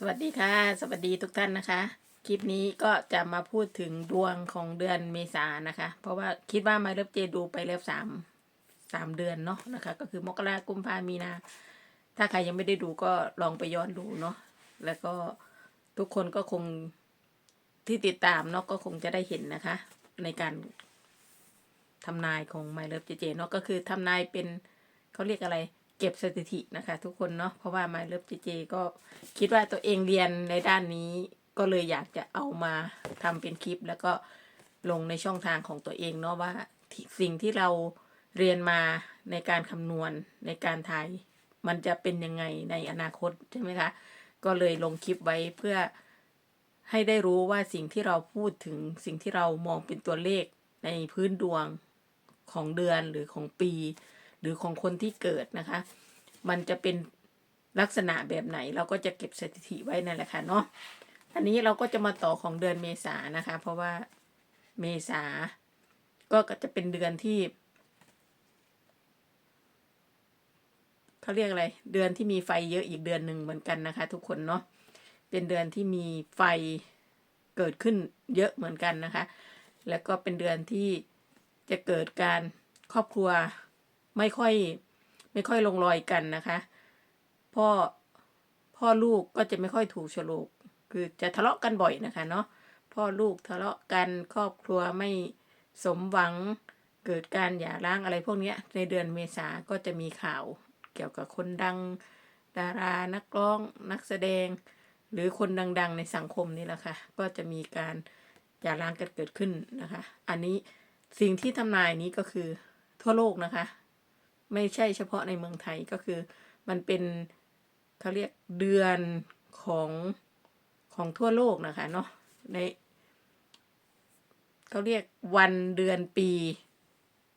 สวัสดีค่ะ สวัสดีทุกท่านนะคะ คลิปนี้ก็จะมาพูดถึงดวงของเดือนเมษานะคะ เพราะว่าคิดว่ามาเริ่มเจดูไปแล้วสามสามเดือนเนาะนะคะ ก็คือมกรากุมภามีนา ถ้าใครยังไม่ได้ดูก็ลองไปย้อนดูเนาะแล้วก็ทุกคนก็คงที่ติดตามเนาะก็คงจะได้เห็นนะคะ ในการทำนายของ My Love JJ เนาะก็คือทำนายเป็นเขาเรียกอะไร เก็บสถิตินะคะ ทุกคนเนาะเพราะว่า My Love JJ ก็คิดว่าตัวเองเรียนในด้านนี้ ก็เลยอยากจะเอามาทำเป็นคลิป แล้วก็ลงในช่องทางของตัวเองเนาะว่าสิ่งที่เราเรียนมาในการคำนวณในการทายมันจะเป็นยังไงในอนาคตใช่ไหมคะ ก็เลยลงคลิปไว้เพื่อให้ได้รู้ว่าสิ่งที่เราพูดถึงสิ่งที่เรามองเป็นตัวเลขในพื้นดวงของเดือนหรือของปี หรือของคนที่เกิดนะคะ มันจะเป็นลักษณะแบบไหนเราก็จะเก็บสถิติไว้นั่นแหละค่ะเนาะอันนี้เราก็จะมาต่อของเดือนเมษานะคะ เพราะว่าเมษาก็จะเป็นเดือนที่เขาเรียกอะไร เดือนที่มีไฟเยอะอีกเดือนหนึ่งเหมือนกันนะคะ ทุกคนเนาะเป็นเดือนที่มีไฟเกิดขึ้นเยอะเหมือนกันนะคะ แล้วก็เป็นเดือนที่จะเกิดการครอบครัว ไม่ค่อยไม่ค่อยลงรอยกันนะคะพ่อพ่อลูกก็จะไม่ค่อยถูกฉลกคือจะทะเลาะกันบ่อยนะคะเนาะพ่อลูกทะเลาะกันครอบครัวไม่สมหวังเกิดการหย่าร้างอะไรพวกนี้ในเดือนเมษาก็จะมีข่าวเกี่ยวกับคนดังดารานักร้องนักแสดง หรือคนดังๆในสังคมนี่แหละค่ะ ก็จะมีการหย่าร้างกันเกิดขึ้นนะคะ อันนี้สิ่งที่ทำนายนี้ก็คือทั่วโลกนะคะ ไม่ใช่เฉพาะในเมืองไทยก็คือ มันเป็นเขาเรียกเดือนของของทั่วโลกนะคะเนาะในเขาเรียกวันเดือนปี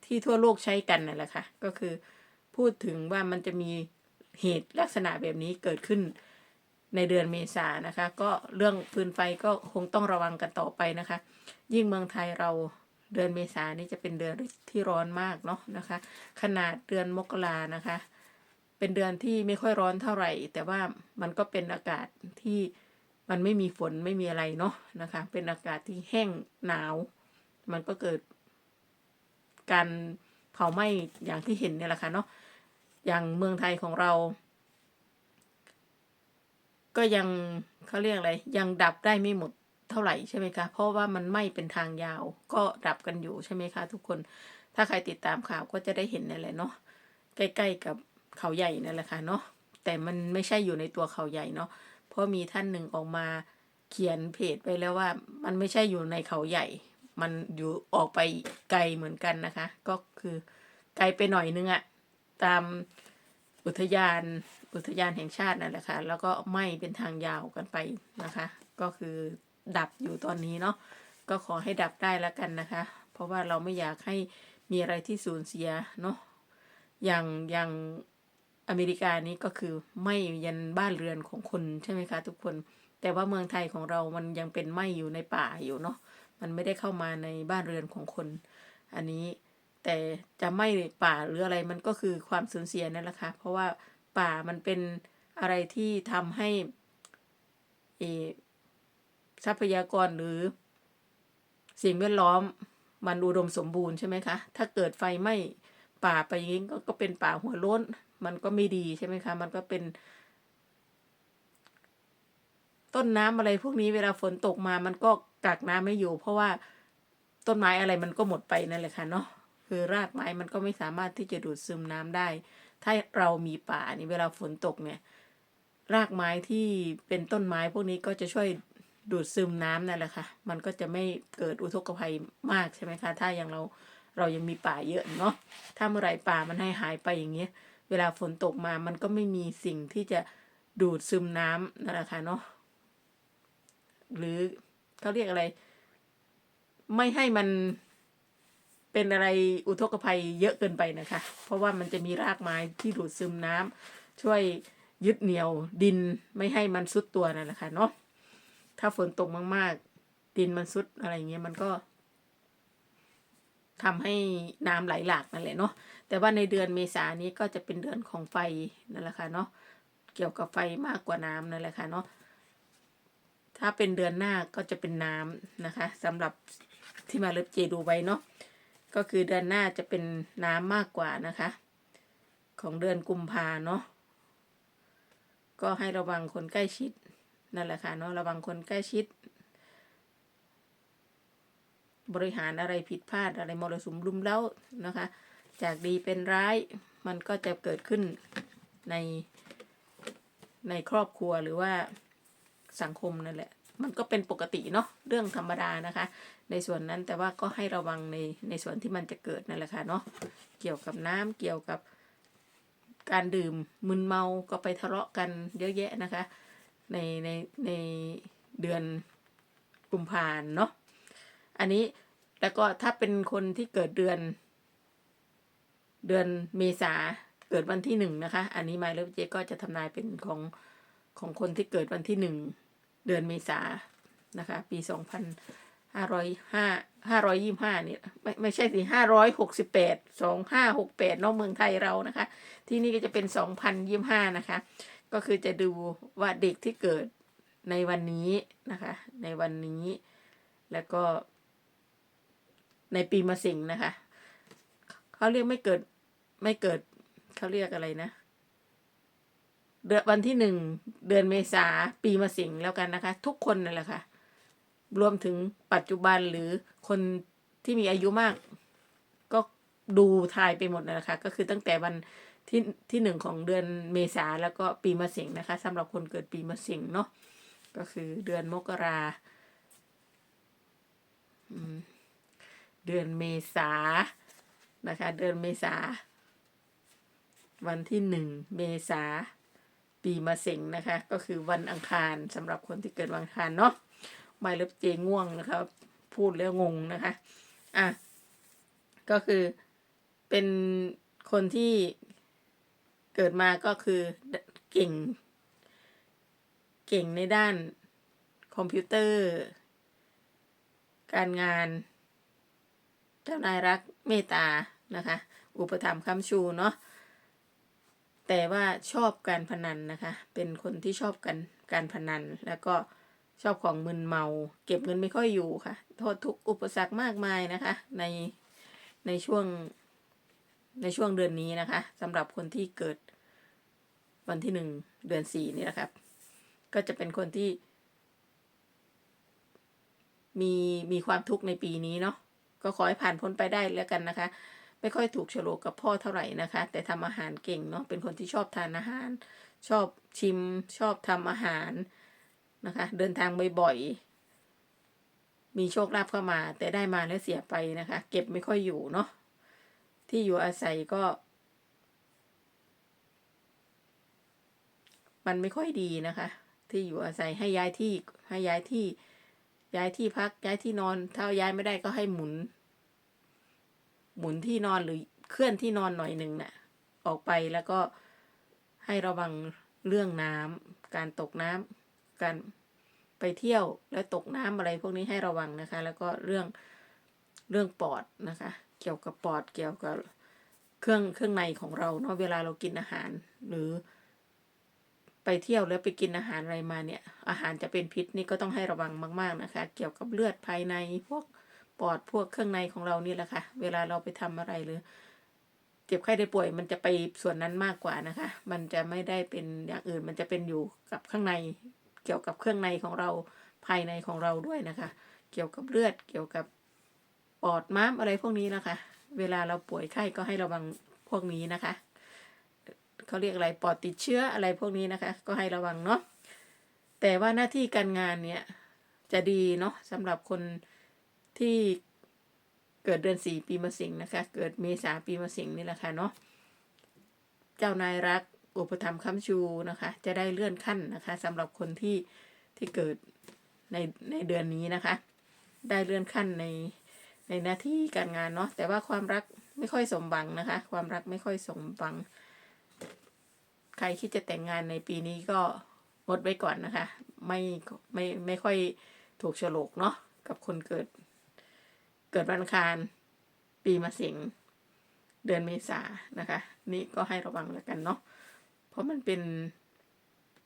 ที่ทั่วโลกใช้กันนั่นแหละค่ะ ก็คือพูดถึงว่ามันจะมีเหตุลักษณะแบบนี้เกิดขึ้นในเดือนเมษานะคะ ก็เรื่องฟืนไฟก็คงต้องระวังกันต่อไปนะคะ ยิ่งเมืองไทยเรา เดือนเมษานี่จะเป็นเดือนที่ร้อนมากเนาะนะคะ ขนาดเดือนมกรานะคะ เป็นเดือนที่ไม่ค่อยร้อนเท่าไหร่ แต่ว่ามันก็เป็นอากาศที่มันไม่มีฝนไม่มีอะไรเนาะนะคะ เป็นอากาศที่แห้งหนาว มันก็เกิด การเผาไหม้อย่างที่เห็นเนี่ยแหละค่ะเนาะอย่างเมืองไทยของเรา ก็ยังเขาเรียกอะไร ยังดับได้ไม่หมด เท่าไหร่ใช่ไหมคะ เพราะว่ามันไหม้เป็นทางยาวก็ดับกันอยู่ใช่ไหมคะทุกคน ถ้าใครติดตามข่าวก็จะได้เห็นนั่นแหละเนาะ ใกล้ๆกับเขาใหญ่นั่นแหละค่ะเนาะ แต่มันไม่ใช่อยู่ในตัวเขาใหญ่เนาะ เพราะมีท่านหนึ่งออกมาเขียนเพจไปแล้วว่า มันไม่ใช่อยู่ในเขาใหญ่ มันอยู่ออกไปไกลเหมือนกันนะคะ ก็คือไกลไปหน่อยนึงอะตามอุทยานอุทยานแห่งชาตินั่นแหละค่ะ แล้วก็ไหม้เป็นทางยาวกันไปนะคะ ก็คือ ดับอยู่ตอนนี้เนาะก็ขอให้ดับได้แล้วกันนะคะ เพราะว่าเราไม่อยากให้มีอะไรที่สูญเสียเนาะอย่างอย่างอเมริกานี้ก็คือไม้ยันบ้านเรือนของคนใช่ไหมคะ ทุกคน แต่ว่าเมืองไทยของเรามันยังเป็นไหมอยู่ในป่าอยู่เนาะมันไม่ได้เข้ามาในบ้านเรือนของคน อันนี้แต่จะไหมป่าหรืออะไรมันก็คือความสูญเสียนั่นแหละค่ะเพราะว่าป่ามันเป็นอะไรที่ทำให้เออ ทรัพยากรหรือ สิ่งแวดล้อมมันอุดมสมบูรณ์ใช่ไหมคะ ถ้าเกิดไฟไหม้ป่าไปอย่างนี้ก็ก็เป็นป่าหัวโล้น มันก็ไม่ดีใช่ไหมคะ มันก็เป็น ต้นน้ำอะไรพวกนี้เวลาฝนตกมา มันก็กักน้ำไม่อยู่ เพราะว่าต้นไม้อะไรมันก็หมดไปนั่นแหละค่ะเนาะ คือรากไม้มันก็ไม่สามารถที่จะดูดซึมน้ำได้ ถ้าเรามีป่านี่เวลาฝนตกเนี่ย รากไม้ที่เป็นต้นไม้พวกนี้ก็จะช่วย ดูดซึมน้ำนั่นแหละค่ะ มันก็จะไม่เกิดอุทกภัยมากใช่ไหมคะ ถ้าอย่างเราเรายังมีป่าเยอะเนาะ ถ้าเมื่อไรป่ามันให้หายไปอย่างเงี้ย เวลาฝนตกมามันก็ไม่มีสิ่งที่จะดูดซึมน้ำนั่นแหละค่ะเนาะ หรือเขาเรียกอะไร ไม่ให้มันเป็นอะไรอุทกภัยเยอะเกินไปนะคะ เพราะว่ามันจะมีรากไม้ที่ดูดซึมน้ำช่วยยึดเหนี่ยวดินไม่ให้มันซุดตัวนั่นแหละค่ะเนาะ ถ้าฝนตกมากๆ ดินมันซุดอะไรเงี้ยมันก็ทำให้น้ำไหลหลากนั่นแหละเนาะแต่ว่าในเดือนเมษานี้ก็จะเป็นเดือนของไฟนั่นแหละค่ะเนาะเกี่ยวกับไฟมากกว่าน้ำนั่นแหละค่ะเนาะถ้าเป็นเดือนหน้าก็จะเป็นน้ำนะคะสำหรับที่มาเล็บเจดูไว้เนาะก็คือเดือนหน้าจะเป็นน้ำมากกว่านะคะ ของเดือนกุมภาเนาะก็ให้ระวังคนใกล้ชิด นั่นแหละค่ะเนาะระวังคนใกล้ชิด บริหารอะไรผิดพลาดอะไรมรสุมรุมเร้านะคะ จากดีเป็นร้ายมันก็จะเกิดขึ้นในในครอบครัวหรือว่าสังคมนั่นแหละ มันก็เป็นปกติเนาะเรื่องธรรมดานะคะ ในส่วนนั้นแต่ว่าก็ให้ระวังในในส่วนที่มันจะเกิดนั่นแหละค่ะเนาะเกี่ยวกับน้ำเกี่ยวกับการดื่มมึนเมาก็ไปทะเลาะกันเยอะแยะนะคะ ในในในเดือนกุมภาพันธ์เนาะอันนี้แล้วก็ถ้าเป็นคนที่เกิดเดือน เดือนเมษาเกิดวันที่หนึ่งนะคะ อันนี้มล์เลฟเจก็จะทำนายเป็นของของคนที่เกิดวันที่หนึ่งเดือนเมษานะคะ ปีสองพันห้าร้อยห้าห้าร้อยยี่ห้าเนี่ยไม่ไม่ใช่สิห้าร้อยหกสิบแปดสองห้าหกแปดนอกเมืองไทยเรานะคะ ที่นี่ก็จะเป็นสองพันยี่ห้านะคะ ก็คือจะดูว่าเด็กที่เกิดในวันนี้นะคะ ในวันนี้แล้วก็ ในปีมะสิงนะคะเขาเรียกไม่เกิดไม่เกิดเขาเรียกอะไรนะเดือนวันที่หนึ่งเดือนเมษาปีมะสิงแล้วกันนะคะ ทุกคนนั่นแหละค่ะ รวมถึงปัจจุบันหรือคนที่มีอายุมาก ก็ดูทายไปหมดนั่นแหละค่ะก็คือตั้งแต่วัน ที่ที่หนึ่งของเดือนเมษาแล้วก็ปีมะสิงนะคะสำหรับคนเกิดปีมะสิงเนาะก็คือเดือนมกราเดือนเมษานะคะ เดือนเมษา วันที่หนึ่งเมษาปีมะเสงนะคะ ก็คือวันอังคารสำหรับคนที่เกิดวันอังคารเนาะไม่เล็บเจง่วงนะคะพูดแล้วงงนะคะอะก็คือเป็นคนที่ เกิดมาก็คือเก่ง เก่งในด้านคอมพิวเตอร์ การงาน เจ้านายรักเมตตานะคะ อุปถัมภ์คำชูเนาะแต่ว่าชอบการพนันนะคะ เป็นคนที่ชอบกันการพนัน แล้วก็ชอบของมึนเมา เก็บเงินไม่ค่อยอยู่ค่ะ โทษทุกอุปสรรคมากมายนะคะ ในในช่วง ในช่วงเดือนนี้นะคะสำหรับคนที่เกิดวันที่หนึ่งเดือนสี่นี่นะครับ ก็จะเป็นคนที่ มีมีความทุกข์ในปีนี้เนาะก็ขอให้ผ่านพ้นไปได้แล้วกันนะคะ ไม่ค่อยถูกโฉลกกับพ่อเท่าไหร่นะคะ แต่ทำอาหารเก่งเนาะเป็นคนที่ชอบทานอาหาร ชอบชิม ชอบทำอาหารนะคะ เดินทางบ่อยๆมีโชคลาภเข้ามา แต่ได้มาแล้วเสียไปนะคะ เก็บไม่ค่อยอยู่เนาะ ที่อยู่อาศัยก็ มันไม่ค่อยดีนะคะ ที่อยู่อาศัยให้ย้ายที่ให้ย้ายที่ ย้ายที่พัก ย้ายที่นอน ถ้าย้ายไม่ได้ก็ให้หมุน หมุนที่นอนหรือเคลื่อนที่นอนหน่อยหนึ่งน่ะ ออกไปแล้วก็ให้ระวังเรื่องน้ำการตกน้ำการไปเที่ยวแล้วตกน้ำอะไรพวกนี้ให้ระวังนะคะ แล้วก็เรื่องเรื่องปอดนะคะ เกี่ยวกับปอดเกี่ยวกับเครื่องเครื่องในของเราเนาะเวลาเรากินอาหาร หรือ ไปเที่ยวแล้วไปกินอาหารอะไรมาเนี่ย อาหารจะเป็นพิษนี่ก็ต้องให้ระวังมาก ๆนะคะ เกี่ยวกับเลือดภายในพวกปอดพวกเครื่องในของเรานี่แหละค่ะ เวลาเราไปทำอะไรหรือเจ็บไข้ได้ป่วยมันจะไปส่วนนั้นมากกว่านะคะ มันจะไม่ได้เป็นอย่างอื่นมันจะเป็นอยู่กับข้างใน เกี่ยวกับเครื่องในของเราภายในของเราด้วยนะคะ เกี่ยวกับเลือดเกี่ยวกับ ปอดม้ามอะไรพวกนี้นะคะ เวลาเราป่วยไข้ก็ให้ระวังพวกนี้นะคะเขาเรียกอะไรปอดติดเชื้ออะไรพวกนี้นะคะ ก็ให้ระวังเนาะแต่ว่าหน้าที่การงานเนี่ยจะดีเนาะสำหรับคนที่เกิดเดือนสี่ปีมะสิงนะคะ เกิดเมษาปีมะสิงนี่แหละค่ะเนาะเจ้านายรักอุปถัมภ์ค้ำชูนะคะ จะได้เลื่อนขั้นนะคะสำหรับคนที่ที่เกิดในในเดือนนี้นะคะ ได้เลื่อนขั้นใน ในหน้าที่การงานเนาะแต่ว่าความรักไม่ค่อยสมหวังนะคะ ความรักไม่ค่อยสมหวัง ใครที่จะแต่งงานในปีนี้ก็งดไว้ก่อนนะคะ ไม่ไม่ไม่ค่อยถูกโฉลกเนาะกับคนเกิด เกิดวันอังคาร ปีมะเสงเดือนเมษานะคะ นี่ก็ให้ระวังแล้วกันเนาะเพราะมันเป็น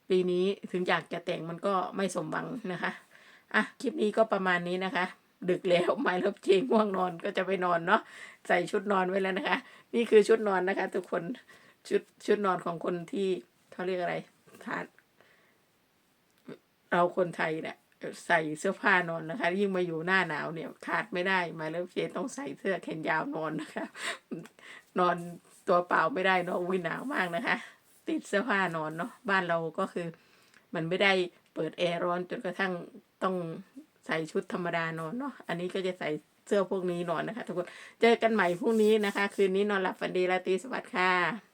ปีนี้ถึงอยากจะแต่งมันก็ไม่สมหวังนะคะ อะ คลิปนี้ก็ประมาณนี้นะคะ ดึกแล้วไม้ลบเจง่วงนอนก็จะไปนอนเนาะใส่ชุดนอนไว้แล้วนะคะ นี่คือชุดนอนนะคะ ทุกคนชุดชุดนอนของคนที่เขาเรียกอะไรทานเราคนไทยเนี่ยใส่เสื้อผ้านอนนะคะ ยิ่งมาอยู่หน้าหนาวเนี่ยขาดไม่ได้ไม้ลบเจต้องใส่เสื้อแขนยาวนอนนะคะ นอนตัวเปล่าไม่ได้เนาะวิหนาวมากนะคะ ติดเสื้อผ้านอนเนาะบ้านเราก็คือ มันไม่ได้เปิดแอร์ร้อนจนกระทั่งต้อง ใส่ชุดธรรมดานอนเนาะ อันนี้ก็จะใส่เสื้อพวกนี้นอนนะคะ ทุกคน เจอกันใหม่พรุ่งนี้นะคะ คืนนี้นอนหลับฝันดีราตรีสวัสดิ์ค่ะ